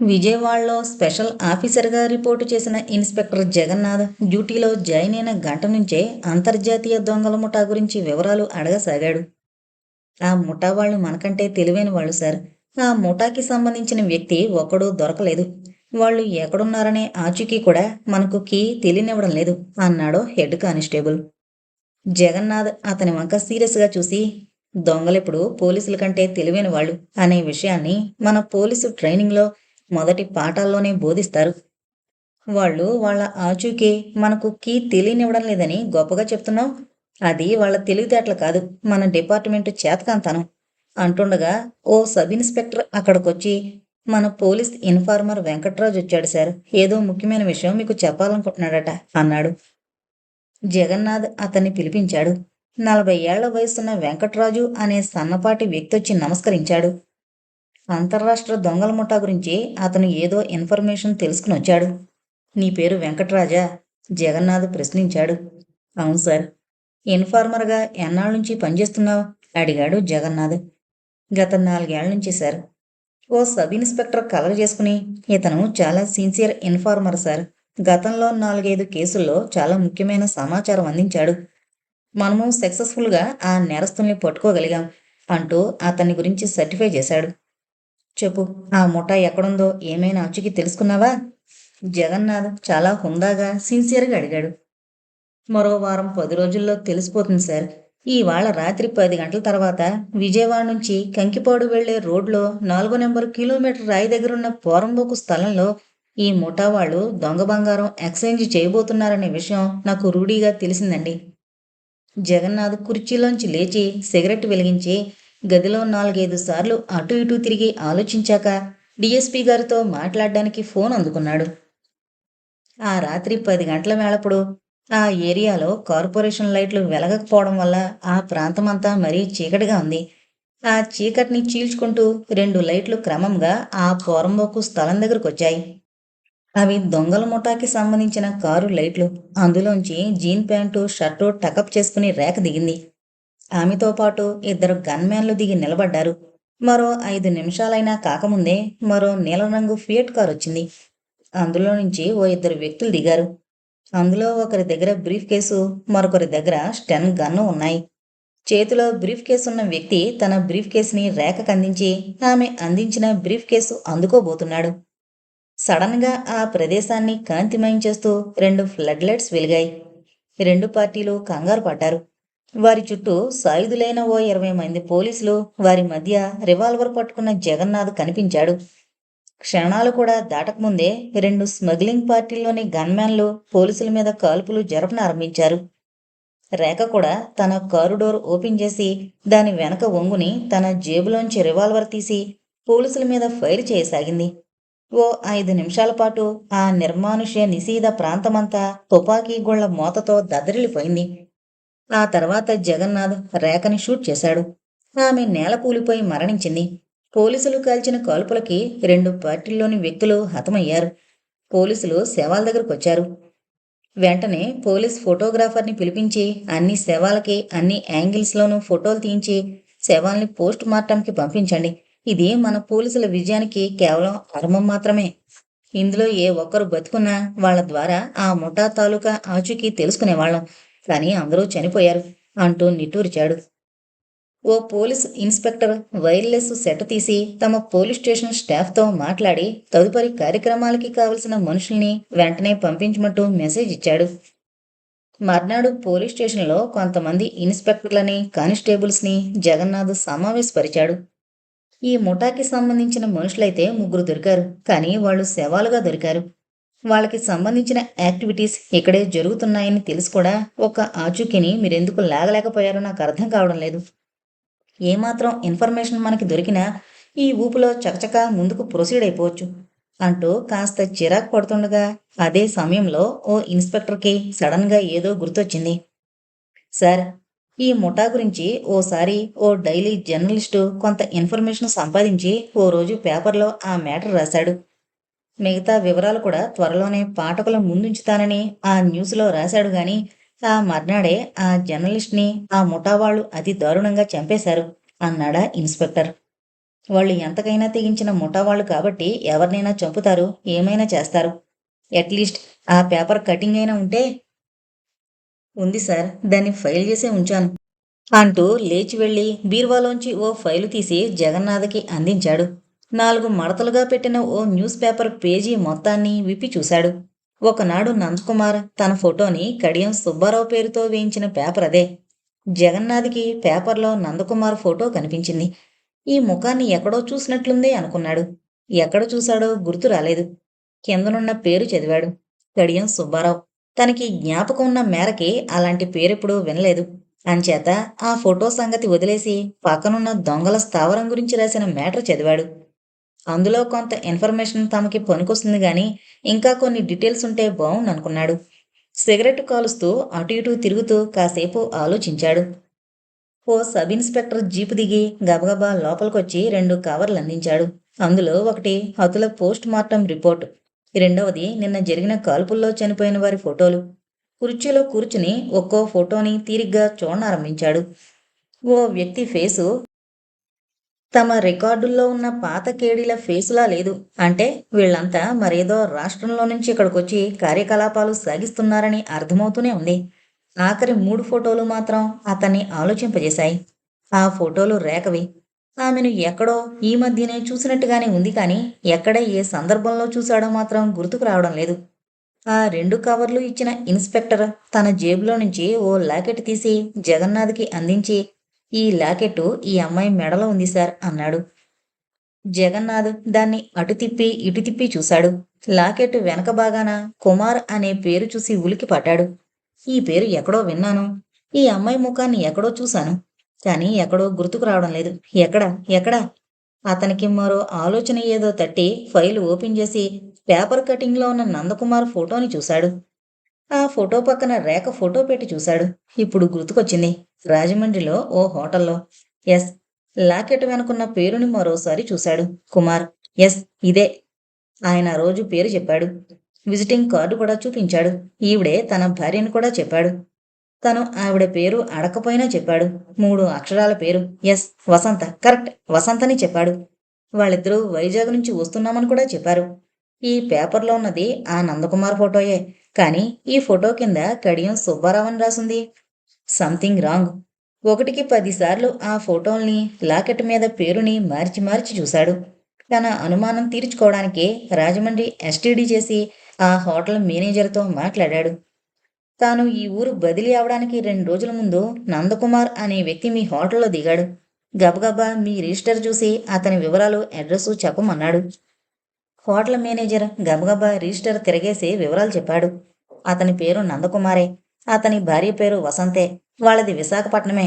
విజయవాడలో స్పెషల్ ఆఫీసర్గా రిపోర్టు చేసిన ఇన్స్పెక్టర్ జగన్నాథ్ డ్యూటీలో జాయిన్ అయిన గంట నుంచే అంతర్జాతీయ దొంగల ముఠా గురించి వివరాలు అడగసాగాడు. ఆ ముఠా వాళ్ళు మనకంటే తెలివైన వాళ్ళు సార్. ఆ ముఠాకి సంబంధించిన వ్యక్తి ఒక్కడూ దొరకలేదు. వాళ్ళు ఎక్కడున్నారనే ఆచూకీ కూడా మనకు కీ తెలియనివ్వడం లేదు అన్నాడు హెడ్ కానిస్టేబుల్. జగన్నాథ్ అతని వంక సీరియస్గా చూసి దొంగలెప్పుడు పోలీసుల కంటే తెలివైన వాళ్ళు అనే విషయాన్ని మన పోలీసు ట్రైనింగ్లో మొదటి పాఠాల్లోనే బోధిస్తారు. వాళ్ళు వాళ్ళ ఆచూకీ మనకు కీ తెలియనివ్వడం లేదని గొప్పగా చెప్తున్నావు. అది వాళ్ళ తెలివితేటలు కాదు మన డిపార్ట్మెంట్ చేతకంతనం. అంటుండగా ఓ సబ్ ఇన్స్పెక్టర్ అక్కడికొచ్చి మన పోలీస్ ఇన్ఫార్మర్ వెంకట్రాజు వచ్చాడు సార్. ఏదో ముఖ్యమైన విషయం మీకు చెప్పాలనుకుంటున్నాడట అన్నాడు. జగన్నాథ్ అతన్ని పిలిపించాడు. నలభై ఏళ్ళ వయసున్న వెంకట్రాజు అనే సన్నపాటి వ్యక్తి వచ్చి నమస్కరించాడు. అంతర్రాష్ట్ర దొంగల ముఠా గురించి అతను ఏదో ఇన్ఫర్మేషన్ తెలుసుకుని వచ్చాడు. నీ పేరు వెంకట్రాజా జగన్నాథ్ ప్రశ్నించాడు. అవును సార్. ఇన్ఫార్మర్గా ఎన్నాళ్ళ నుంచి పనిచేస్తున్నావు? అడిగాడు జగన్నాథ్. గత నాలుగేళ్ళ నుంచి సార్. ఓ సబ్ ఇన్స్పెక్టర్ కలర్ చేసుకుని ఇతను చాలా సిన్సియర్ ఇన్ఫార్మర్ సార్. గతంలో నాలుగైదు కేసుల్లో చాలా ముఖ్యమైన సమాచారం అందించాడు. మనము సక్సెస్ఫుల్గా ఆ నేరస్తుల్ని పట్టుకోగలిగాం అంటూ అతని గురించి సర్టిఫై చేశాడు. చెప్పు ఆ ముఠా ఎక్కడుందో ఏమైనా అచ్చుకి తెలుసుకున్నావా? జగన్నాథ్ చాలా హుందాగా సిన్సియర్గా అడిగాడు. మరో వారం పది రోజుల్లో తెలిసిపోతుంది సార్. ఇవాళ రాత్రి పది గంటల తర్వాత విజయవాడ నుంచి కంకిపాడు వెళ్ళే రోడ్లో నాలుగో నెంబర్ కిలోమీటర్ రాయి దగ్గరున్న పోరంబోకు స్థలంలో ఈ ముఠా వాళ్ళు దొంగ బంగారం ఎక్స్చేంజ్ చేయబోతున్నారనే విషయం నాకు రూఢీగా తెలిసిందండి. జగన్నాథ్ కుర్చీలోంచి లేచి సిగరెట్ వెలిగించి గదిలో నాలుగైదు సార్లు అటు ఇటు తిరిగి ఆలోచించాక డిఎస్పీ గారితో మాట్లాడడానికి ఫోన్ అందుకున్నాడు. ఆ రాత్రి పది గంటల వేళప్పుడు ఆ ఏరియాలో కార్పొరేషన్ లైట్లు వెలగకపోవడం వల్ల ఆ ప్రాంతమంతా మరీ చీకటిగా ఉంది. ఆ చీకటిని చీల్చుకుంటూ రెండు లైట్లు క్రమంగా ఆ పోరంబోకు స్థలం దగ్గరకు వచ్చాయి అవి దొంగల ముఠాకి సంబంధించిన కారు లైట్లు. అందులోంచి జీన్ ప్యాంటు షర్టు టకప్ చేసుకుని రేఖ దిగింది. ఆమెతో పాటు ఇద్దరు గన్మ్యాన్లు దిగి నిలబడ్డారు. మరో ఐదు నిమిషాలైనా కాకముందే మరో నీలం రంగు ఫియట్ కార్ వచ్చింది. అందులో నుంచి ఓ ఇద్దరు వ్యక్తులు దిగారు. అందులో ఒకరి దగ్గర బ్రీఫ్ కేసు మరొకరి దగ్గర స్టెన్ గన్ను ఉన్నాయి. చేతిలో బ్రీఫ్ కేసు ఉన్న వ్యక్తి తన బ్రీఫ్ కేసుని రేఖకు అందించి ఆమె అందించిన బ్రీఫ్ కేసు అందుకోబోతున్నాడు. సడన్గా ఆ ప్రదేశాన్ని కాంతిమయం చేస్తూ రెండు ఫ్లడ్ లైట్స్ వెలిగాయి. రెండు పార్టీలు కంగారు పడ్డారు. వారి చుట్టూ సాయుధులైన ఓ ఇరవై మంది పోలీసులు వారి మధ్య రివాల్వర్ పట్టుకున్న జగన్నాథ్ కనిపించాడు. క్షణాలు కూడా దాటకముందే రెండు స్మగ్లింగ్ పార్టీల్లోని గన్మ్యాన్లు పోలీసుల మీద కాల్పులు జరపనారంభించారు రేఖ కూడా తన కారు డోర్ ఓపెన్ చేసి దాని వెనక ఒంగుని తన జేబులోంచి రివాల్వర్ తీసి పోలీసుల మీద ఫైర్ చేయసాగింది. ఓ ఐదు నిమిషాల పాటు ఆ నిర్మానుష్య నిశీద ప్రాంతమంతా తుపాకీ గుళ్ళ మోతతో దద్దరిల్లిపోయింది. ఆ తర్వాత జగన్నాథ్ రేఖని షూట్ చేశాడు. ఆమె నేల కూలిపోయి మరణించింది. పోలీసులు కాల్చిన కాల్పులకి రెండు పార్టీల్లోని వ్యక్తులు హతమయ్యారు. పోలీసులు శవాల దగ్గరకు వచ్చారు. వెంటనే పోలీస్ ఫోటోగ్రాఫర్ని పిలిపించి అన్ని శవాలకి అన్ని యాంగిల్స్లోనూ ఫోటోలు తీయించి శవాల్ని పోస్ట్ మార్టంకి పంపించండి. ఇది మన పోలీసుల విజయానికి కేవలం అర్మం మాత్రమే. ఇందులో ఏ ఒక్కరు బతుకున్నా వాళ్ళ ద్వారా ఆ ముఠా తాలూకా ఆచూకీ తెలుసుకునేవాళ్ళం. కానీ అందరూ చనిపోయారు అంటూ నిట్టూరిచాడు. ఓ పోలీస్ ఇన్స్పెక్టర్ వైర్లెస్ సెట్ తీసి తమ పోలీస్ స్టేషన్ స్టాఫ్తో మాట్లాడి తదుపరి కార్యక్రమాలకి కావలసిన మనుషుల్ని వెంటనే పంపించమంటూ మెసేజ్ ఇచ్చాడు. మర్నాడు పోలీస్ స్టేషన్లో కొంతమంది ఇన్స్పెక్టర్లని కానిస్టేబుల్స్ని జగన్నాథ్ సమావేశపరిచాడు. ఈ ముఠాకి సంబంధించిన మనుషులైతే ముగ్గురు దొరికారు కానీ వాళ్ళు శవాలుగా దొరికారు. వాళ్ళకి సంబంధించిన యాక్టివిటీస్ ఇక్కడే జరుగుతున్నాయని తెలిసి కూడా ఒక ఆచూకీని మీరెందుకు లాగలేకపోయారో నాకు అర్థం కావడం లేదు. ఏమాత్రం ఇన్ఫర్మేషన్ మనకి దొరికినా ఈ ఊపులో చకచక ముందుకు ప్రొసీడ్ అయిపోవచ్చు. అంటూ కాస్త చిరాకు పడుతుండగా అదే సమయంలో ఓ ఇన్స్పెక్టర్కి సడన్గా ఏదో గుర్తొచ్చింది. సార్ ఈ ముఠా గురించి ఓసారి ఓ డైలీ జర్నలిస్టు కొంత ఇన్ఫర్మేషన్ సంపాదించి ఓ రోజు పేపర్లో ఆ మ్యాటర్ రాశాడు. మిగతా వివరాలు కూడా త్వరలోనే పాఠకుల ముందుంచుతానని ఆ న్యూస్లో రాశాడు గాని ఆ మర్నాడే ఆ జర్నలిస్ట్ని ఆ ముఠా వాళ్ళు అతి దారుణంగా చంపేశారు అన్నాడా ఇన్స్పెక్టర్. వాళ్ళు ఎంతకైనా తెగించిన ముఠా వాళ్ళు కాబట్టి ఎవరినైనా చంపుతారు ఏమైనా చేస్తారు. అట్లీస్ట్ ఆ పేపర్ కటింగ్ అయినా ఉంటే ఉంది సార్ దాన్ని ఫైల్ చేసే ఉంచాను అంటూ లేచి వెళ్ళి బీర్వాలోంచి ఓ ఫైలు తీసి జగన్నాథకి అందించాడు. నాలుగు మడతలుగా పెట్టిన ఓ న్యూస్ పేపర్ పేజీ మొత్తాన్ని విప్పి చూశాడు. ఒకనాడు నందకుమార్ తన ఫోటోని కడియం సుబ్బారావు పేరుతో వేయించిన పేపర్ అదే. జగన్నాథ్కి పేపర్లో నందకుమార్ ఫోటో కనిపించింది. ఈ ముఖాన్ని ఎక్కడో చూసినట్లుందే అనుకున్నాడు. ఎక్కడ చూశాడో గుర్తు రాలేదు. కిందనున్న పేరు చదివాడు. కడియం సుబ్బారావు. తనకి జ్ఞాపకం ఉన్న మేరకి అలాంటి పేరెప్పుడూ వినలేదు. అంచేత ఆ ఫోటో సంగతి వదిలేసి పక్కనున్న దొంగల స్థావరం గురించి రాసిన మ్యాటర్ చదివాడు. అందులో కొంత ఇన్ఫర్మేషన్ తమకి పనికొస్తుంది గాని ఇంకా కొన్ని డీటెయిల్స్ ఉంటే బాగుండనుకున్నాడు సిగరెట్ కాలుస్తూ అటు ఇటు తిరుగుతూ కాసేపు ఆలోచించాడు. ఓ సబ్ ఇన్స్పెక్టర్ జీపు దిగి గబగబా లోపలికొచ్చి రెండు కవర్లు అందించాడు. అందులో ఒకటి హతుల పోస్ట్ మార్టం రిపోర్ట్. రెండవది నిన్న జరిగిన కాల్పుల్లో చనిపోయిన వారి ఫోటోలు. కుర్చీలో కూర్చుని ఒక్కో ఫోటోని తీరిగ్గా చూడనారంభించాడు. ఓ వ్యక్తి ఫేసు తమ రికార్డుల్లో ఉన్న పాత కేడీల ఫేసులా లేదు. అంటే వీళ్ళంతా మరేదో రాష్ట్రంలో నుంచి ఇక్కడికొచ్చి కార్యకలాపాలు సాగిస్తున్నారని అర్థమవుతూనే ఉంది. ఆఖరి మూడు ఫోటోలు మాత్రం అతన్ని ఆలోచింపజేశాయి. ఆ ఫోటోలు రేఖవి. ఆమెను ఎక్కడో ఈ మధ్యనే చూసినట్టుగానే ఉంది కానీ ఎక్కడ ఏ సందర్భంలో చూశాడో మాత్రం గుర్తుకు రావడం లేదు. ఆ రెండు కవర్లు ఇచ్చిన ఇన్స్పెక్టర్ తన జేబులో నుంచి ఓ లాకెట్ తీసి జగన్నాథ్కి అందించి ఈ లాకెట్టు ఈ అమ్మాయి మెడలో ఉంది సార్ అన్నాడు. జగన్నాథ్ దాన్ని అటు తిప్పి ఇటు తిప్పి చూశాడు. లాకెట్ వెనక భాగాన కుమార్ అనే పేరు చూసి ఉలికి పడ్డాడు. ఈ పేరు ఎక్కడో విన్నాను. ఈ అమ్మాయి ముఖాన్ని ఎక్కడో చూశాను. కానీ ఎక్కడో గుర్తుకు రావడం లేదు. ఎక్కడ? ఎక్కడ? అతనికి మరో ఆలోచన ఏదో తట్టి ఫైల్ ఓపెన్ చేసి పేపర్ కటింగ్లో ఉన్న నందకుమార్ ఫోటోని చూశాడు. ఆ ఫోటో పక్కన రేఖ ఫోటో పెట్టి చూశాడు. ఇప్పుడు గుర్తుకొచ్చింది. రాజమండ్రిలో ఓ హోటల్లో. ఎస్. లాకెట్ వెనుకున్న పేరుని మరోసారి చూశాడు. కుమార్. ఎస్. ఇదే. ఆయన రోజు పేరు చెప్పాడు. విజిటింగ్ కార్డు కూడా చూపించాడు. ఈవిడే తన భార్యను కూడా చెప్పాడు. తను ఆవిడ పేరు అడకపోయినా చెప్పాడు. మూడు అక్షరాల పేరు. ఎస్. వసంత. కరెక్ట్. వసంతని చెప్పాడు. వాళ్ళిద్దరూ వైజాగ్ నుంచి వస్తున్నామని కూడా చెప్పారు. ఈ పేపర్లో ఉన్నది ఆ నందకుమార్ ఫోటోయే. కానీ ఈ ఫోటో కింద కడియం సుబ్బారావు అని రాసుంది. Something wrong. ఒకటికి పదిసార్లు ఆ ఫోటోల్ని లాకెట్ మీద పేరుని మార్చి మార్చి చూశాడు. తన అనుమానం తీర్చుకోవడానికి రాజమండ్రి ఎస్టీడీ చేసి ఆ హోటల్ మేనేజర్తో మాట్లాడాడు. తాను ఈ ఊరు బదిలీ అవడానికి రెండు రోజుల ముందు నందకుమార్ అనే వ్యక్తి మీ హోటల్లో దిగాడు. గబగబా మీ రిజిస్టర్ చూసి అతని వివరాలు అడ్రస్ చెప్పమన్నాడు. హోటల్ మేనేజర్ గబగబా రిజిస్టర్ తిరగేసి వివరాలు చెప్పాడు. అతని పేరు నందకుమారే. అతని భార్య పేరు వసంతే. వాళ్ళది విశాఖపట్నమే.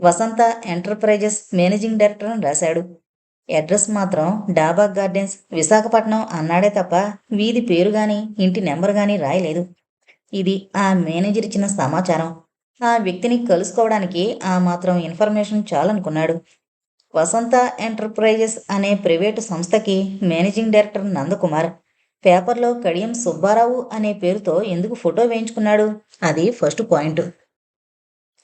వసంత ఎంటర్ప్రైజెస్ మేనేజింగ్ డైరెక్టర్ అని రాశాడు. అడ్రస్ మాత్రం డాబా గార్డెన్స్ విశాఖపట్నం అన్నాడే తప్ప వీధి పేరు గాని ఇంటి నెంబర్ గాని రాయలేదు. ఇది ఆ మేనేజర్ ఇచ్చిన సమాచారం. ఆ వ్యక్తిని కలుసుకోవడానికి ఆ మాత్రం ఇన్ఫర్మేషన్ చాలనుకున్నాడు. వసంత ఎంటర్ప్రైజెస్ అనే ప్రైవేటు సంస్థకి మేనేజింగ్ డైరెక్టర్ నందకుమార్. పేపర్లో కడియం సుబ్బారావు అనే పేరుతో ఎందుకు ఫోటో వేయించుకున్నాడు? అది ఫస్ట్ పాయింట్.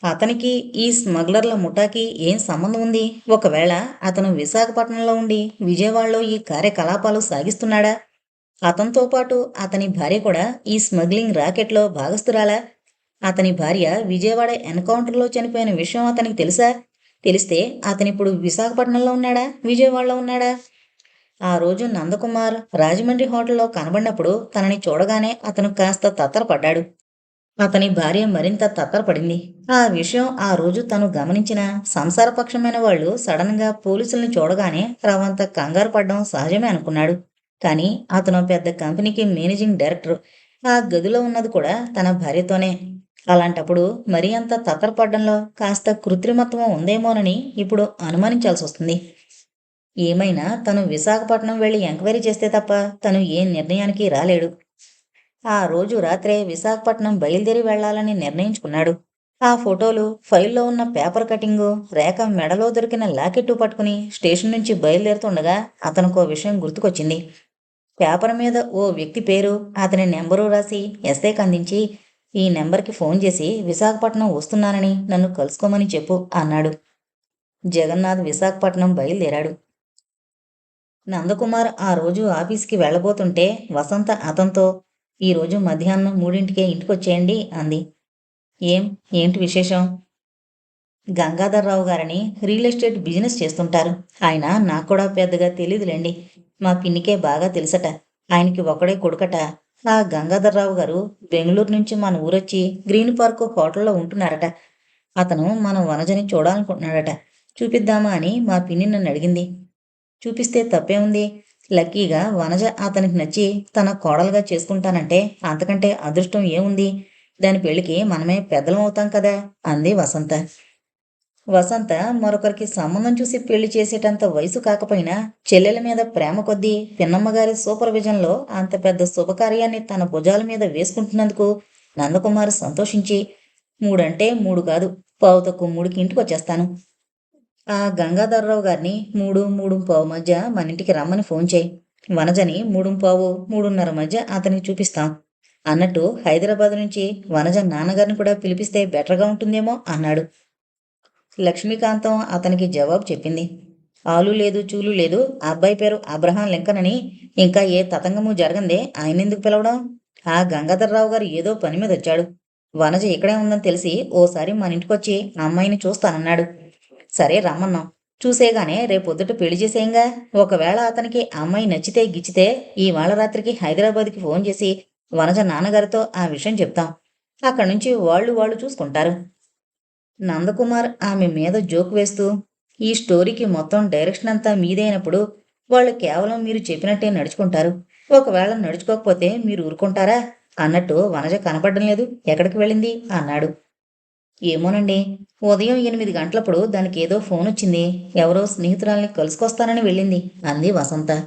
అతనికి ఈ స్మగ్లర్ల ముఠాకి ఏం సంబంధం ఉంది? ఒకవేళ అతను విశాఖపట్నంలో ఉండి విజయవాడలో ఈ కార్యకలాపాలు సాగిస్తున్నాడా? అతనితో పాటు అతని భార్య కూడా ఈ స్మగ్లింగ్ రాకెట్లో భాగస్తురాలా అతని భార్య విజయవాడ ఎన్కౌంటర్లో చనిపోయిన విషయం అతనికి తెలుసా? తెలిస్తే అతనిప్పుడు విశాఖపట్నంలో ఉన్నాడా? విజయవాడలో ఉన్నాడా? ఆ రోజు నందకుమార్ రాజమండ్రి హోటల్లో కనబడినప్పుడు తనని చూడగానే అతను కాస్త తత్తరపడ్డాడు. అతని భార్య మరింత తత్తరపడింది. ఆ విషయం ఆ రోజు తను గమనించిన సంసారపక్షమైన వాళ్ళు సడన్గా పోలీసుల్ని చూడగానే రవంత కంగారు పడ్డం సహజమే అనుకున్నాడు. కానీ అతను పెద్ద కంపెనీకి మేనేజింగ్ డైరెక్టర్. ఆ గదిలో ఉన్నది కూడా తన భార్యతోనే. అలాంటప్పుడు మరీ అంత తత్తరపడ్డంలో కాస్త కృత్రిమత్వం ఉందేమోనని ఇప్పుడు అనుమానించాల్సి వస్తుంది ఏమైనా తను విశాఖపట్నం వెళ్ళి ఎంక్వైరీ చేస్తే తప్ప తను ఏ నిర్ణయానికి రాలేడు. ఆ రోజు రాత్రే విశాఖపట్నం బయలుదేరి వెళ్ళాలని నిర్ణయించుకున్నాడు. ఆ ఫోటోలు ఫైల్లో ఉన్న పేపర్ కటింగు రేఖ మెడలో దొరికిన లాకెట్టు పట్టుకుని స్టేషన్ నుంచి బయలుదేరుతుండగా అతనికో విషయం గుర్తుకొచ్చింది. పేపర్ మీద ఓ వ్యక్తి పేరు అతని నెంబరు రాసి ఎస్ఐకి అందించి ఈ నెంబర్కి ఫోన్ చేసి విశాఖపట్నం వస్తున్నానని నన్ను కలుసుకోమని చెప్పు అన్నాడు. జగన్నాథ్ విశాఖపట్నం బయలుదేరాడు. నందకుమార్ ఆ రోజు ఆఫీస్కి వెళ్ళబోతుంటే వసంత అతనితో ఈరోజు మధ్యాహ్నం మూడింటికే ఇంటికొచ్చేయండి అంది. ఏం? ఏంటి విశేషం? గంగాధర్రావు గారని రియల్ ఎస్టేట్ బిజినెస్ చేస్తుంటారు. ఆయన నాకు కూడా పెద్దగా తెలియదులేండి మా పిన్నికే బాగా తెలుసట. ఆయనకి ఒకడే కొడుకట. ఆ గంగాధర్రావు గారు బెంగళూరు నుంచి మన ఊరొచ్చి గ్రీన్ పార్క్ హోటల్లో ఉంటున్నారట. అతను మన వనజని చూడాలనుకుంటున్నాడట. చూపిద్దామా అని మా పిన్ని నన్ను అడిగింది. చూపిస్తే తప్పే ఉంది. లక్కీగా వనజ అతనికి నచ్చి తన కోడలుగా చేసుకుంటానంటే అంతకంటే అదృష్టం ఏముంది? దాని పెళ్ళికి మనమే పెద్దలం అవుతాం కదా? అంది వసంత. వసంత మరొకరికి సంబంధం చూసి పెళ్ళి చేసేటంత వయసు కాకపోయినా చెల్లెల మీద ప్రేమ కొద్దీ పిన్నమ్మగారి సూపర్విజన్లో అంత పెద్ద శుభకార్యాన్ని తన భుజాల మీద వేసుకుంటున్నందుకు నందకుమార్ సంతోషించి మూడంటే మూడు కాదు పావు తక్కువ మూడుకి ఇంటికి వచ్చేస్తాను ఆ గంగాధర్రావు గారిని మూడు మూడు పావు మధ్య మన ఇంటికి రమ్మని ఫోన్ చేయి. వనజని మూడు పావు మూడున్నర మధ్య అతనికి చూపిస్తాం. అన్నట్టు హైదరాబాద్ నుంచి వనజ నాన్నగారిని కూడా పిలిపిస్తే బెటర్గా ఉంటుందేమో అన్నాడు. లక్ష్మీకాంతం అతనికి జవాబు చెప్పింది. ఆలు లేదు చూలు లేదు ఆ అబ్బాయి పేరు అబ్రహాం లింకన్ అని ఇంకా ఏ తతంగము జరగందే ఆయన ఎందుకు పిలవడం? ఆ గంగాధర్రావు గారు ఏదో పని మీద వచ్చాడు. వనజ ఇక్కడే ఉందని తెలిసి ఓసారి మన ఇంటికొచ్చి ఆ అమ్మాయిని చూస్తానన్నాడు. సరే రమ్మన్నాం. చూసేగానే రేపొద్దుట పెళ్ళి చేసేయంగా. ఒకవేళ అతనికి అమ్మాయి నచ్చితే గిచ్చితే ఈవాళ రాత్రికి హైదరాబాద్కి ఫోన్ చేసి వనజ నాన్నగారితో ఆ విషయం చెప్తాం. అక్కడి నుంచి వాళ్ళు వాళ్ళు చూసుకుంటారు. నందకుమార్ ఆమె మీద జోక్ వేస్తూ ఈ స్టోరీకి మొత్తం డైరెక్షన్ అంతా మీదైనప్పుడు వాళ్ళు కేవలం మీరు చెప్పినట్టే నడుచుకుంటారు. ఒకవేళ నడుచుకోకపోతే మీరు ఊరుకుంటారా? అన్నట్టు వనజ కనపడడం లేదు. ఎక్కడికి వెళ్ళింది? అన్నాడు. ఏమోనండి. ఉదయం ఎనిమిది గంటలప్పుడు దానికి ఏదో ఫోన్ వచ్చింది. ఎవరో స్నేహితురాల్ని కలుసుకొస్తానని వెళ్ళింది అంది వసంత.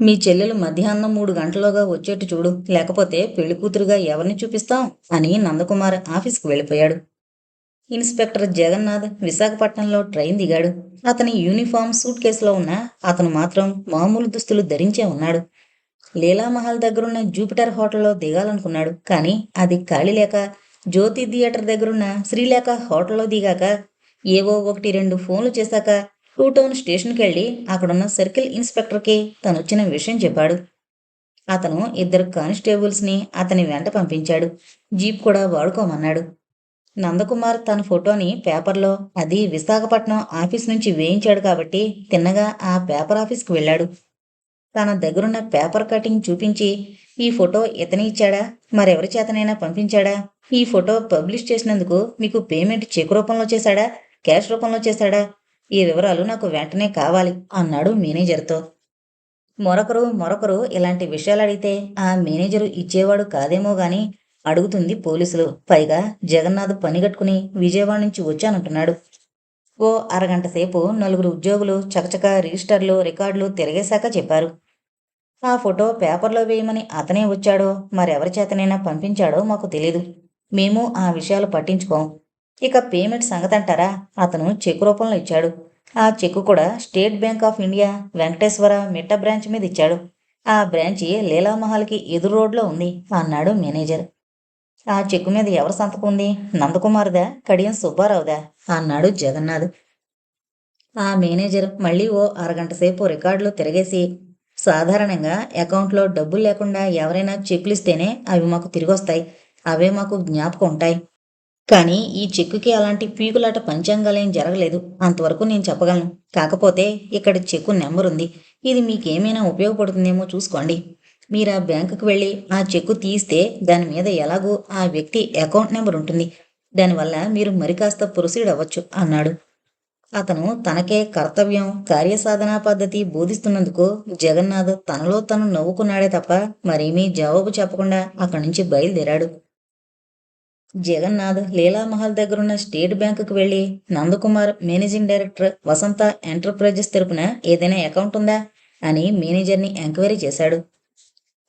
మీ చెల్లెలు మధ్యాహ్నం మూడు గంటలోగా వచ్చేట్టు చూడు. లేకపోతే పెళ్ళి కూతురుగా ఎవరిని చూపిస్తాం? అని నందకుమార్ ఆఫీస్కు వెళ్ళిపోయాడు. ఇన్స్పెక్టర్ జగన్నాథ్ విశాఖపట్నంలో ట్రైన్ దిగాడు. అతని యూనిఫామ్ సూట్ కేసులో ఉన్న అతను మాత్రం మామూలు దుస్తులు ధరించే ఉన్నాడు. లీలామహల్ దగ్గరున్న జూపిటర్ హోటల్లో దిగాలనుకున్నాడు. కానీ అది ఖాళీ లేక జ్యోతి థియేటర్ దగ్గరున్న శ్రీలేఖ హోటల్లో దిగాక ఏవో ఒకటి రెండు ఫోన్లు చేశాక టూ టౌన్ స్టేషన్కి వెళ్ళి అక్కడున్న సర్కిల్ ఇన్స్పెక్టర్కి తను వచ్చిన విషయం చెప్పాడు. అతను ఇద్దరు కానిస్టేబుల్స్ని అతని వెంట పంపించాడు. జీప్ కూడా వాడుకోమన్నాడు. నందకుమార్ తన ఫోటోని పేపర్లో అది విశాఖపట్నం ఆఫీస్ నుంచి వేయించాడు కాబట్టి తిన్నగా ఆ పేపర్ ఆఫీస్కి వెళ్ళాడు. తన దగ్గరున్న పేపర్ కటింగ్ చూపించి ఈ ఫోటో ఇతని ఇచ్చాడా? మరెవరి చేతనైనా పంపించాడా? ఈ ఫోటో పబ్లిష్ చేసినందుకు మీకు పేమెంట్ చెక్ రూపంలో చేశాడా? క్యాష్ రూపంలో చేశాడా? ఈ వివరాలు నాకు వెంటనే కావాలి అన్నాడు మేనేజర్తో. మరొకరు మరొకరు ఇలాంటి విషయాలు అడిగితే ఆ మేనేజరు ఇచ్చేవాడు కాదేమో గాని అడుగుతుంది పోలీసులు. పైగా జగన్నాథ్ పని కట్టుకుని విజయవాడ నుంచి వచ్చానంటున్నాడు. ఓ అరగంట సేపు నలుగురు ఉద్యోగులు చకచక రిజిస్టర్లు రికార్డులు తిరగేశాక చెప్పారు. ఆ ఫోటో పేపర్లో వేయమని అతనే వచ్చాడో మరెవరి చేతనైనా పంపించాడో మాకు తెలీదు. మేము ఆ విషయాలు పట్టించుకోం. ఇక పేమెంట్ సంగతి అంటారా అతను చెక్ రూపంలో ఇచ్చాడు. ఆ చెక్కు కూడా State Bank of India Venkateswara Mitta branch మీద ఇచ్చాడు. ఆ బ్రాంచి లీలామహల్కి ఎదురు రోడ్లో ఉంది అన్నాడు మేనేజర్. ఆ చెక్కు మీద ఎవరు సంతకం ఉంది? నందకుమార్దా? కడియం సుబ్బారావుదా? అన్నాడు జగన్నాథ్. ఆ మేనేజర్ మళ్ళీ ఓ అరగంట సేపు రికార్డులు తిరగేసి సాధారణంగా అకౌంట్లో డబ్బులు లేకుండా ఎవరైనా చెక్కులు ఇస్తేనే అవి మాకు తిరిగొస్తాయి. అవే మాకు జ్ఞాపకం ఉంటాయి. కానీ ఈ చెక్కుకి అలాంటి పీకులాట పంచాంగాలేం జరగలేదు. అంతవరకు నేను చెప్పగలను. కాకపోతే ఇక్కడ చెక్కు నెంబర్ ఉంది. ఇది మీకేమైనా ఉపయోగపడుతుందేమో చూసుకోండి. మీరు ఆ బ్యాంకుకు వెళ్ళి ఆ చెక్కు తీస్తే దాని మీద ఎలాగో ఆ వ్యక్తి అకౌంట్ నెంబర్ ఉంటుంది. దానివల్ల మీరు మరి కాస్త ప్రొసీడ్ అవ్వచ్చు అన్నాడు. అతను తనకే కర్తవ్యం కార్యసాధనా పద్ధతి బోధిస్తున్నందుకు జగన్నాథ్ తనలో తను నవ్వుకున్నాడే తప్ప మరేమీ జవాబు చెప్పకుండా అక్కడి నుంచి బయలుదేరాడు. జగన్నాథ్ లీలామహల్ దగ్గరున్న స్టేట్ బ్యాంకుకు వెళ్ళి Nandakumar managing director Vasantha enterprises తరపున ఏదైనా అకౌంట్ ఉందా అని మేనేజర్ని ఎంక్వైరీ చేశాడు.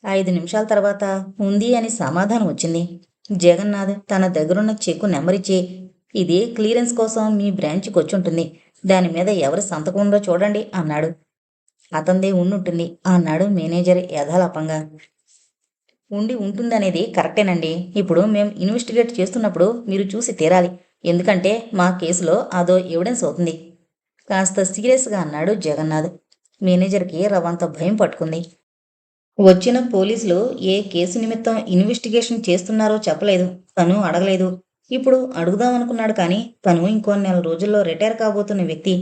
ఐదు నిమిషాల తర్వాత ఉంది అని సమాధానం వచ్చింది. జగన్నాథ్ తన దగ్గరున్న చెక్కు నెంబరిచ్చి ఇది క్లియరెన్స్ కోసం మీ బ్రాంచ్కి వచ్చుంటుంది. దాని మీద ఎవరి సంతకం ఉందో చూడండి అన్నాడు. అతందే ఉండుంటుంది. అన్నాడు మేనేజర్ యథాలాపంగా. ఉండి ఉంటుందనేది కరెక్టేనండి. ఇప్పుడు మేము ఇన్వెస్టిగేట్ చేస్తున్నప్పుడు మీరు చూసి తీరాలి. ఎందుకంటే మా కేసులో అదో ఎవిడెన్స్ అవుతుంది. కాస్త సీరియస్గా అన్నాడు జగన్నాథ్. మేనేజర్కి రవంత భయం పట్టుకుంది. వచ్చిన పోలీసులు ఏ కేసు నిమిత్తం ఇన్వెస్టిగేషన్ చేస్తున్నారో చెప్పలేదు. తను అడగలేదు. ఇప్పుడు అడుగుదాం అనుకున్నాడు కానీ తను ఇంకో నెల రోజుల్లో రిటైర్ కాబోతున్న వ్యక్తి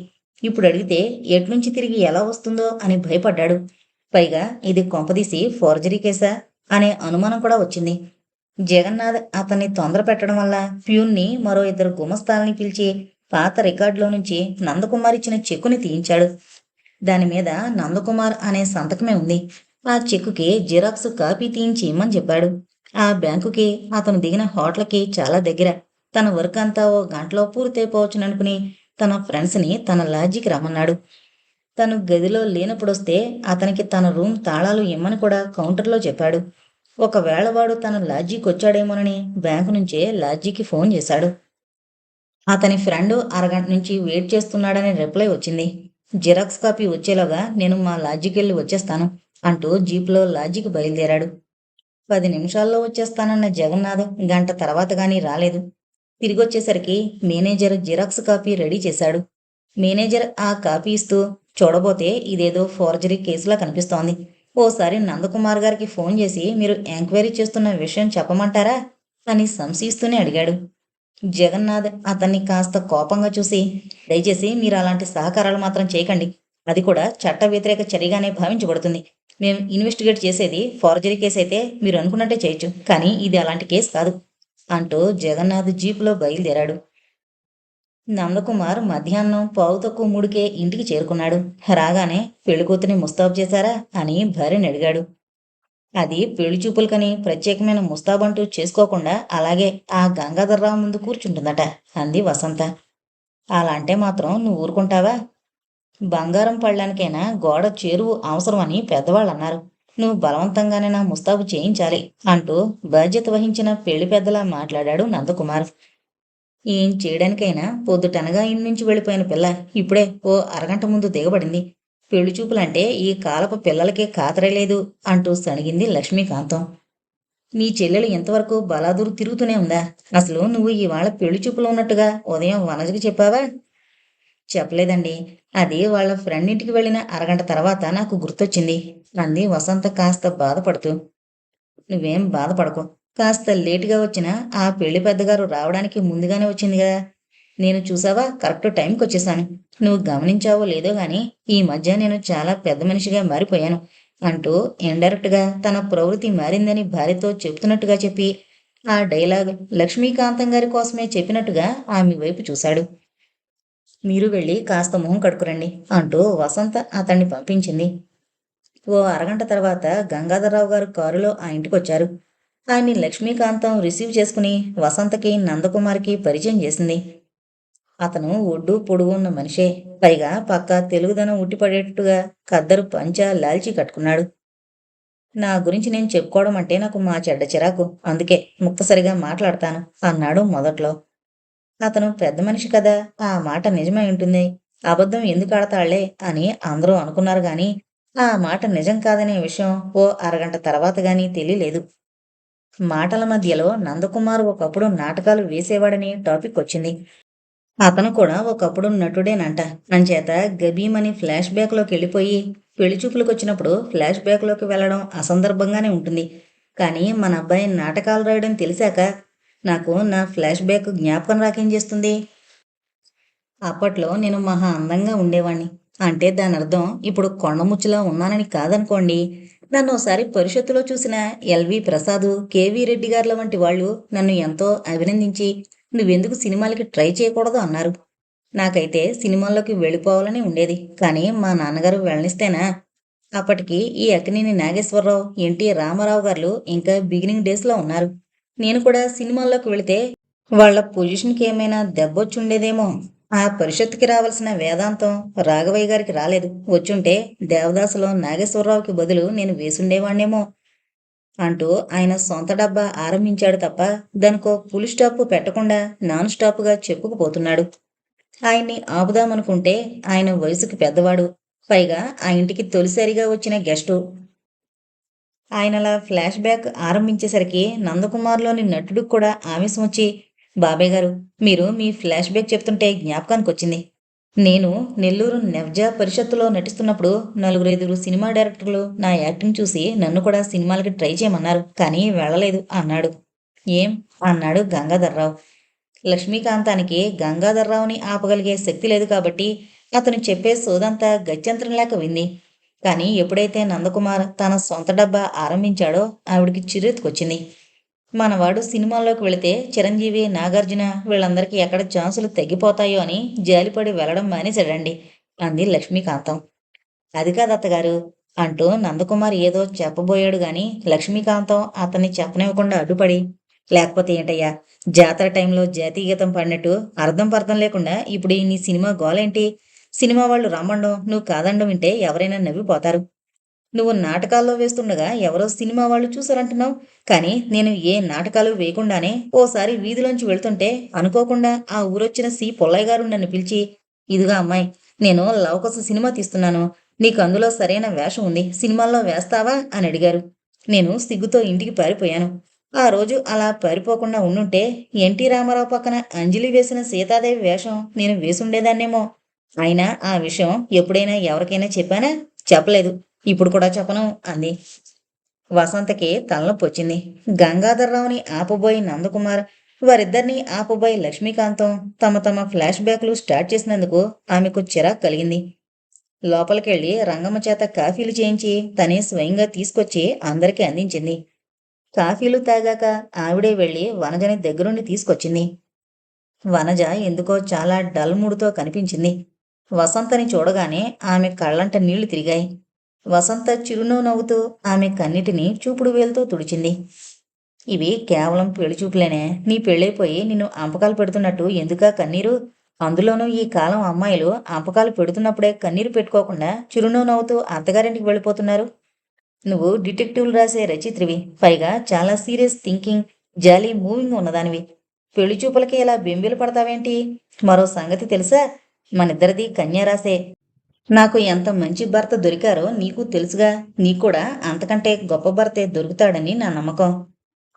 ఇప్పుడు అడిగితే ఎట్నుంచి తిరిగి ఎలా వస్తుందో అని భయపడ్డాడు. పైగా ఇది కొంపదీసి ఫోర్జరీ కేసా అనే అనుమానం కూడా వచ్చింది. జగన్నాథ్ అతన్ని తొందర పెట్టడం వల్ల ప్యూన్ని మరో ఇద్దరు గుమస్తాలని పిలిచి పాత రికార్డులో నుంచి నందకుమార్ ఇచ్చిన చెక్కుని తీయించాడు. దాని మీద నందకుమార్ అనే సంతకమే ఉంది. ఆ చెక్కుకి జిరాక్స్ కాపీ తీయించి ఇమ్మని చెప్పాడు. ఆ బ్యాంకుకి అతను దిగిన హోటల్కి చాలా దగ్గర. తన వర్క్ అంతా ఓ గంటలో పూర్తయిపోవచ్చుననుకుని తన ఫ్రెండ్స్ని తన లాడ్జికి రమ్మన్నాడు. తను గదిలో లేనప్పుడొస్తే అతనికి తన రూమ్ తాళాలు ఇమ్మని కూడా కౌంటర్లో చెప్పాడు. ఒకవేళ వాడు తన లాడ్జీకి వచ్చాడేమోనని బ్యాంకు నుంచే లాడ్జీకి ఫోన్ చేశాడు. అతని ఫ్రెండ్ అరగంట నుంచి వెయిట్ చేస్తున్నాడని రిప్లై వచ్చింది. జిరాక్స్ కాపీ వచ్చేలోగా నేను మా లాడ్జికి వెళ్ళి వచ్చేస్తాను. అంటూ జీప్లో లాడ్జికి బయలుదేరాడు. పది నిమిషాల్లో వచ్చేస్తానన్న జగన్నాథ్ గంట తర్వాత గానీ రాలేదు. తిరిగొచ్చేసరికి మేనేజర్ జిరాక్స్ కాపీ రెడీ చేశాడు. మేనేజర్ ఆ కాపీ ఇస్తూ చూడబోతే ఇదేదో ఫోర్జరీ కేసులా కనిపిస్తోంది. ఓసారి నందకుమార్ గారికి ఫోన్ చేసి మీరు ఎంక్వైరీ చేస్తున్న విషయం చెప్పమంటారా అని సంశయిస్తూనే అడిగాడు. జగన్నాథ్ అతన్ని కాస్త కోపంగా చూసి దయచేసి మీరు అలాంటి సహకారాలు మాత్రం చేయకండి. అది కూడా చట్ట వ్యతిరేక చర్యగానే భావించబడుతుంది. మేము ఇన్వెస్టిగేట్ చేసేది ఫోర్జరీ కేసు అయితే మీరు అనుకున్నట్టే చేయొచ్చు. కానీ ఇది అలాంటి కేసు కాదు అంటూ జగన్నాథ్ జీపులో బయలుదేరాడు. నందకుమార్ మధ్యాహ్నం పావు తక్కువ మూడుకే ఇంటికి చేరుకున్నాడు. రాగానే పెళ్ళికూతుని ముస్తాబు చేశారా అని భార్యని అడిగాడు. అది పెళ్ళి చూపులకని ప్రత్యేకమైన ముస్తాబంటూ చేసుకోకుండా అలాగే ఆ గంగాధర్రావు ముందు కూర్చుంటుందట అంది వసంత. అలా అంటే మాత్రం నువ్వు ఊరుకుంటావా? బంగారం పళ్ళానికైనా గోడ చేరువు అవసరమని పెద్దవాళ్ళు అన్నారు నువ్వు బలవంతంగానే నా ముస్తాబు చేయించాలి అంటూ బాధ్యత వహించిన పెళ్ళి పెద్దలా మాట్లాడాడు నందకుమార్. ఏం చేయడానికైనా పొద్దుటనగా ఇంటి నుంచి వెళ్ళిపోయిన పిల్ల. ఇప్పుడే ఓ అరగంట ముందు దిగబడింది. పెళ్ళి చూపులంటే ఈ కాలపు పిల్లలకే కాతరలేదు అంటూ సణిగింది లక్ష్మీకాంతం. నీ చెల్లెలు ఇంతవరకు బలాదూరు తిరుగుతూనే ఉందా? అసలు నువ్వు ఇవాళ పెళ్ళి చూపులు ఉన్నట్టుగా ఉదయం వనజకి చెప్పావా? చెప్పలేదండి. అది వాళ్ళ ఫ్రెండ్ ఇంటికి వెళ్ళిన అరగంట తర్వాత నాకు గుర్తొచ్చింది. అంది వసంత కాస్త బాధపడుతూ నువ్వేం బాధపడకు. కాస్త లేటుగా వచ్చిన ఆ పెళ్ళి పెద్దగారు రావడానికి ముందుగానే వచ్చింది కదా. నేను చూసావా? కరెక్ట్ టైంకి వచ్చేసాను. నువ్వు గమనించావో లేదో గాని ఈ మధ్య నేను చాలా పెద్ద మనిషిగా మారిపోయాను అంటూ ఇండైరెక్ట్గా తన ప్రవృత్తి మారిందని భార్యతో చెప్తున్నట్టుగా చెప్పి ఆ డైలాగ్ లక్ష్మీకాంతం గారి కోసమే చెప్పినట్టుగా ఆమె వైపు చూశాడు. మీరు వెళ్ళి కాస్త మొహం కడుకురండి అంటూ వసంత అతన్ని పంపించింది. ఓ అరగంట తర్వాత గంగాధరరావు గారు కారులో ఆ ఇంటికి వచ్చారు ఆయన్ని లక్ష్మీకాంతం రిసీవ్ చేసుకుని వసంతకి నందకుమార్కి పరిచయం చేసింది. అతను ఒడ్డు పొడుగు ఉన్న మనిషే. పైగా పక్క తెలుగుదనం ఉట్టిపడేటట్టుగా కద్దరు పంచ లాల్చి కట్టుకున్నాడు. నా గురించి నేను చెప్పుకోవడం అంటే నాకు మా చెడ్డ చిరాకు. అందుకే ముక్తసరిగా మాట్లాడతాను అన్నాడు మొదట్లో. అతను పెద్ద మనిషి కదా ఆ మాట నిజమై ఉంటుంది. అబద్ధం ఎందుకు ఆడతాళ్ళే అని అందరూ అనుకున్నారు గాని ఆ మాట నిజం కాదనే విషయం ఓ అరగంట తర్వాత గాని తెలియలేదు. మాటల మధ్యలో నందకుమార్ ఒకప్పుడు నాటకాలు వేసేవాడని టాపిక్ వచ్చింది. అతను కూడా ఒకప్పుడు నటుడేనంట. అంచేత గబీమని ఫ్లాష్ బ్యాక్లోకి వెళ్ళిపోయి పెళ్ళి చూపులకు వచ్చినప్పుడు ఫ్లాష్ బ్యాక్లోకి వెళ్ళడం అసందర్భంగానే ఉంటుంది. కానీ మన అబ్బాయి నాటకాలు రాయడం తెలిసాక నాకు నా ఫ్లాష్ బ్యాక్ జ్ఞాపకం రాకేం చేస్తుంది? అప్పట్లో నేను మహా అందంగా ఉండేవాణ్ణి. అంటే దాని అర్థం ఇప్పుడు కొండముచ్చులా ఉన్నానని కాదనుకోండి. నన్ను ఒకసారి పరిషత్తులో చూసిన L V Prasad K V Reddy గారుల వంటి వాళ్ళు నన్ను ఎంతో అభినందించి నువ్వెందుకు సినిమాలకి ట్రై చేయకూడదు అన్నారు. నాకైతే సినిమాల్లోకి వెళ్ళిపోవాలని ఉండేది. కానీ మా నాన్నగారు వెళ్ళనిస్తేనా? అప్పటికి ఈ అక్కినేని నాగేశ్వరరావు ఎన్టీ రామారావు గారు ఇంకా బిగినింగ్ డేస్లో ఉన్నారు. నేను కూడా సినిమాల్లోకి వెళితే వాళ్ళ పొజిషన్కి ఏమైనా దెబ్బొచ్చుండేదేమో. ఆ పరిషత్తుకి రావాల్సిన వేదాంతం రాఘవయ్య గారికి రాలేదు. వచ్చుంటే దేవదాసులో నాగేశ్వరరావుకి బదులు నేను వేసుండేవాణ్ణేమో అంటూ ఆయన సొంత డబ్బా ఆరంభించాడు తప్ప దానికో ఫుల్ స్టాప్ పెట్టకుండా నాన్ స్టాప్గా చెప్పుకుపోతున్నాడు. ఆయన్ని ఆపుదామనుకుంటే ఆయన వయసుకి పెద్దవాడు. పైగా ఆ ఇంటికి తొలిసారిగా వచ్చిన గెస్టు. ఆయనలా ఫ్లాష్ బ్యాక్ ఆరంభించేసరికి నందకుమార్లోని నటుడికి కూడా ఆవేశం వచ్చి బాబాయ్ గారు మీరు మీ ఫ్లాష్ బ్యాక్ చెప్తుంటే జ్ఞాపకానికి వచ్చింది. నేను నెల్లూరు నెవ్జా పరిషత్తులో నటిస్తున్నప్పుడు నలుగురు ఐదుగురు సినిమా డైరెక్టర్లు నా యాక్టింగ్ చూసి నన్ను కూడా సినిమాలకి ట్రై చేయమన్నారు. కానీ వెళ్ళలేదు అన్నాడు. ఏం? అన్నాడు గంగాధర్రావు. లక్ష్మీకాంతానికి గంగాధర్రావుని ఆపగలిగే శక్తి లేదు కాబట్టి అతను చెప్పే సోదంతా గత్యంతరం లేక వింది. కానీ ఎప్పుడైతే నందకుమార్ తన సొంత డబ్బా ఆరంభించాడో ఆవిడికి చిరెత్తుకొచ్చింది మనవాడు సినిమాల్లోకి వెళితే చిరంజీవి నాగార్జున వీళ్ళందరికీ ఎక్కడ ఛాన్సులు తగ్గిపోతాయో అని జాలిపడి వెళ్ళడం మానేశాడండి. అంది లక్ష్మీకాంతం. అది కాదత్తగారు అంటూ నందకుమార్ ఏదో చెప్పబోయాడు గాని లక్ష్మీకాంతం అతన్ని చెప్పనివ్వకుండా అడ్డుపడి లేకపోతే ఏంటయ్యా జాతర టైంలో జాతీయ గీతం పడినట్టు అర్థం పర్థం లేకుండా ఇప్పుడు ఈ నీ సినిమా గోలేంటి? సినిమా వాళ్ళు రమ్మండం నువ్వు కాదండం వింటే ఎవరైనా నవ్విపోతారు. నువ్వు నాటకాల్లో వేస్తుండగా ఎవరో సినిమా వాళ్ళు చూసారంటున్నావు కానీ నేను ఏ నాటకాలు వేయకుండానే ఓసారి వీధిలోంచి వెళ్తుంటే అనుకోకుండా ఆ ఊరొచ్చిన సి. పొల్లయ్య గారు నన్ను పిలిచి ఇదిగా అమ్మాయి నేను లవకస సినిమా తీస్తున్నాను. నీకు అందులో సరైన వేషం ఉంది. సినిమాల్లో వేస్తావా? అని అడిగారు. నేను సిగ్గుతో ఇంటికి పారిపోయాను. ఆ రోజు అలా పారిపోకుండా ఉండుంటే ఎన్టీ రామారావు పక్కన అంజలి వేసిన సీతాదేవి వేషం నేను వేసుండేదాన్నేమో. అయినా ఆ విషయం ఎప్పుడైనా ఎవరికైనా చెప్పానా? చెప్పలేదు. ఇప్పుడు కూడా చెప్పను అంది. వసంతకి తలనొప్పి వచ్చింది. గంగాధర్రావుని ఆపబోయి నందకుమార్ వారిద్దరినీ ఆపబోయి లక్ష్మీకాంతం తమ తమ ఫ్లాష్ బ్యాక్లు స్టార్ట్ చేసినందుకు ఆమెకు చిరాకు కలిగింది. లోపలికెళ్ళి రంగమ్మ చేత కాఫీలు చేయించి తనే స్వయంగా తీసుకొచ్చి అందరికీ అందించింది. కాఫీలు తాగాక ఆవిడే వెళ్ళి వనజని దగ్గరుండి తీసుకొచ్చింది. వనజ ఎందుకో చాలా డల్ మూడుతో కనిపించింది. వసంతని చూడగానే ఆమె కళ్ళంట నీళ్ళు తిరిగాయి. వసంత చిరునవ్వు నవ్వుతూ ఆమె కన్నిటిని చూపుడు వేలుతో తుడిచింది. ఇవి కేవలం పెళ్ళి చూపులేనే. నీ పెళ్ళైపోయి నిన్ను అంపకాలు పెడుతున్నట్టు ఎందుకా కన్నీరు? అందులోనూ ఈ కాలం అమ్మాయిలు అంపకాలు పెడుతున్నప్పుడే కన్నీరు పెట్టుకోకుండా చిరునవ్వు నవ్వుతూ అత్తగారింటికి వెళ్ళిపోతున్నారు. నువ్వు డిటెక్టివ్లు రాసే రచయిత్రివి. పైగా చాలా సీరియస్ థింకింగ్ జాలీ మూవింగ్ ఉన్నదానివి. పెళ్ళి చూపులకి ఇలా బెంబీలు పడతావేంటి? మరో సంగతి తెలుసా? మనిద్దరిది కన్యారాసే నాకు ఎంత మంచి భర్త దొరికారో నీకు తెలుసుగా. నీకూడా కూడా అంతకంటే గొప్ప భర్తే దొరుకుతాడని నా నమ్మకం.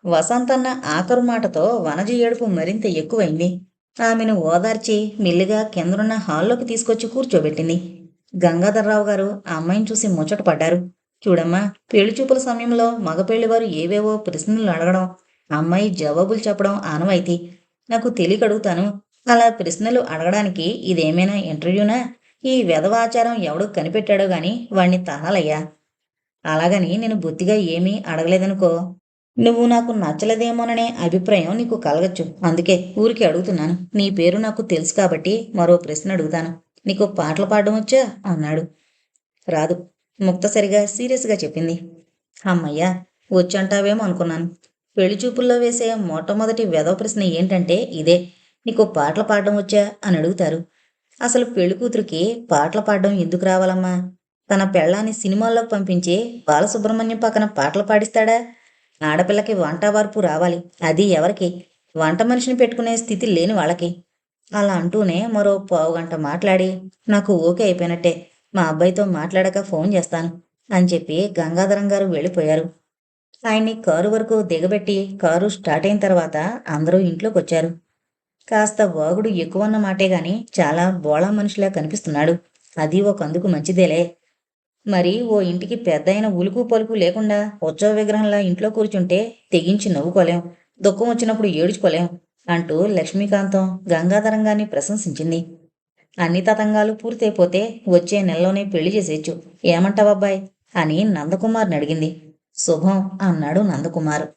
వసంతన్న ఆఖరు మాటతో వనజ ఏడుపు మరింత ఎక్కువైంది. ఆమెను ఓదార్చి మెల్లిగా కిందనున్న హాల్లోకి తీసుకొచ్చి కూర్చోబెట్టింది. గంగాధర్రావు గారు ఆ అమ్మాయిని చూసి ముచ్చట పడ్డారు. చూడమ్మా పెళ్ళి చూపుల సమయంలో మగ పెళ్ళివారు ఏవేవో ప్రశ్నలు అడగడం అమ్మాయి జవాబులు చెప్పడం ఆనవాయితీ. నాకు తెలియకడుగుతాను అలా ప్రశ్నలు అడగడానికి ఇదేమైనా ఇంటర్వ్యూనా? ఈ వెధవాచారం ఎవడో కనిపెట్టాడో గాని వాణ్ణి తానాలయ్యా అలాగని నేను బొత్తిగా ఏమీ అడగలేదనుకో. నువ్వు నాకు నచ్చలేదేమోననే అభిప్రాయం నీకు కలగచ్చు. అందుకే ఊరికి అడుగుతున్నాను. నీ పేరు నాకు తెలుసు కాబట్టి మరో ప్రశ్న అడుగుతాను. నీకు పాటలు పాడడం వచ్చా? అన్నాడు. రాదు. ముక్తసరిగా సీరియస్గా చెప్పింది. అమ్మయ్యా వచ్చంటావేమో అనుకున్నాను. పెళ్ళి చూపుల్లో వేసే మొట్టమొదటి వెధవ ప్రశ్న ఏంటంటే ఇదే. నీకు పాటలు పాడడం వచ్చా? అని అడుగుతారు. అసలు పెళ్ళి కూతురికి పాటలు పాడడం ఎందుకు రావాలమ్మా? తన పెళ్ళాన్ని సినిమాల్లోకి పంపించి బాలసుబ్రహ్మణ్యం పక్కన పాటలు పాడిస్తాడా? ఆడపిల్లకి వంట వార్పు రావాలి. అది ఎవరికి? వంట మనిషిని పెట్టుకునే స్థితి లేని వాళ్ళకి. అలా అంటూనే మరో పావుగంట మాట్లాడి నాకు ఓకే అయిపోయినట్టే మా అబ్బాయితో మాట్లాడక ఫోన్ చేస్తాను అని చెప్పి గంగాధరం గారు వెళ్ళిపోయారు. ఆయన్ని కారు వరకు దిగబెట్టి కారు స్టార్ట్ అయిన తర్వాత అందరూ ఇంట్లోకి వచ్చారు కాస్త వాగుడు ఎక్కువన్న మాటే గాని చాలా బోళా మనిషిలా కనిపిస్తున్నాడు. అది ఒకందుకు మంచిదేలే. మరి ఓ ఇంటికి పెద్దయిన ఉలుకు పలుకు లేకుండా ఉత్సవ విగ్రహంలా ఇంట్లో కూర్చుంటే తెగించి నవ్వుకోలేం దుఃఖం వచ్చినప్పుడు ఏడుచుకోలేం అంటూ లక్ష్మీకాంతం గంగాధరంగాన్ని ప్రశంసించింది. అన్ని తతంగాలు పూర్తయిపోతే వచ్చే నెలలోనే పెళ్ళి చేసేయచ్చు. ఏమంటావబ్బాయ్? అని నందకుమార్ని అడిగింది. శుభం అన్నాడు నందకుమార్.